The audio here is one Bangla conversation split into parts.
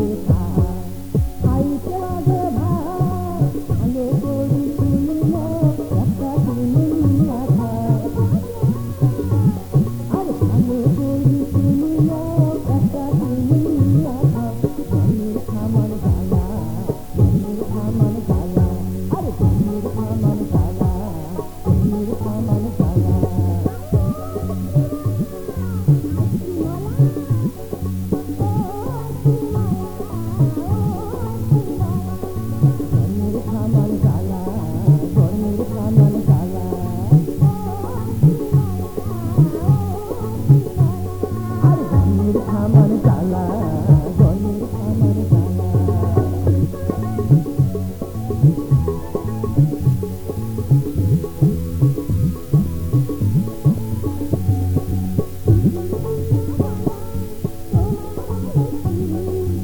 Thank you.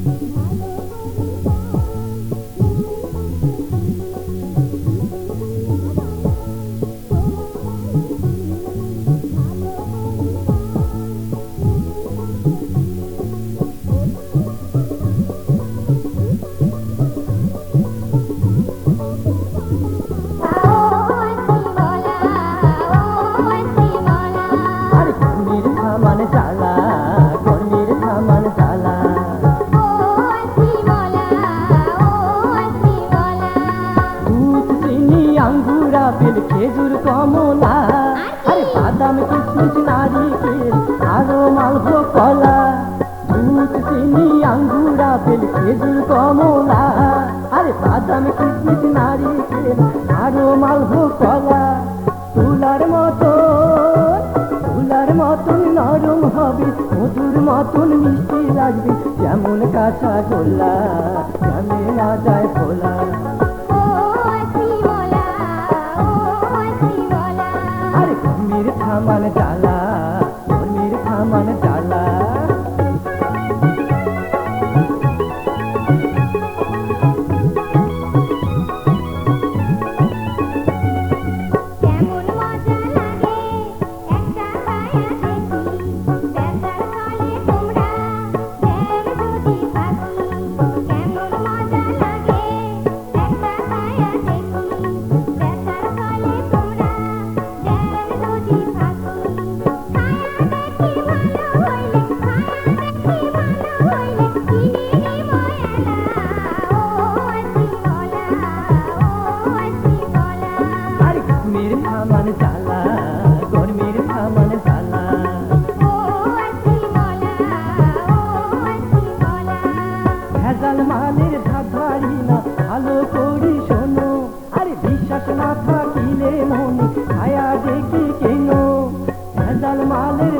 Mm-hmm. আপেল খেজুর কমলা। আরে বাদাম কিশমিশ নারিকেল আরও মালভো কলা। দুধ চিনি আঙ্গুর আপেল খেজুর কমলা। আরে বাদাম কিশমিশ নারিকেল আরও মালভো কলা। তুলার মতো তুলার মতন নরম হবে মধুর মতন মিষ্টি লাগবে যেমন কাঁচা গোল্লা জানে না যায় ভোলা কর্মীর থামান কর্মীর থামান জ্বালা কর্মীর থামান জ্বালা ও শ্রীমলা ও শ্রীমলা ভেজাল মালের ধাধারি না ভালো করি শোনো। আরে বিশ্বাস না থাকিলে মনে ছায়া দেখি কেন? ভেজাল মালের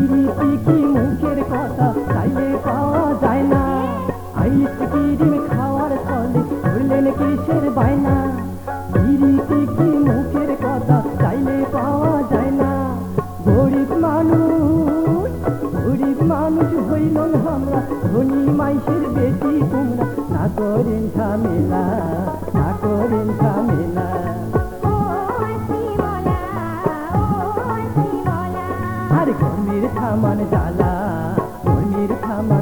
পিরিতি কি মুখের কথা? চাইলে পাওয়া যায় না। খাওয়ার চলে ধরলেন কিসের পিরিতি কি মুখের কথা? চাইলে পাওয়া যায় না। গরিব মানুষ গরিব মানুষ হইলন আমরা। মাইসের বেশি তোমরা। না করেন ঝামেলা, না করেন ঝামেলা। থামান জ্বালা মনির থামান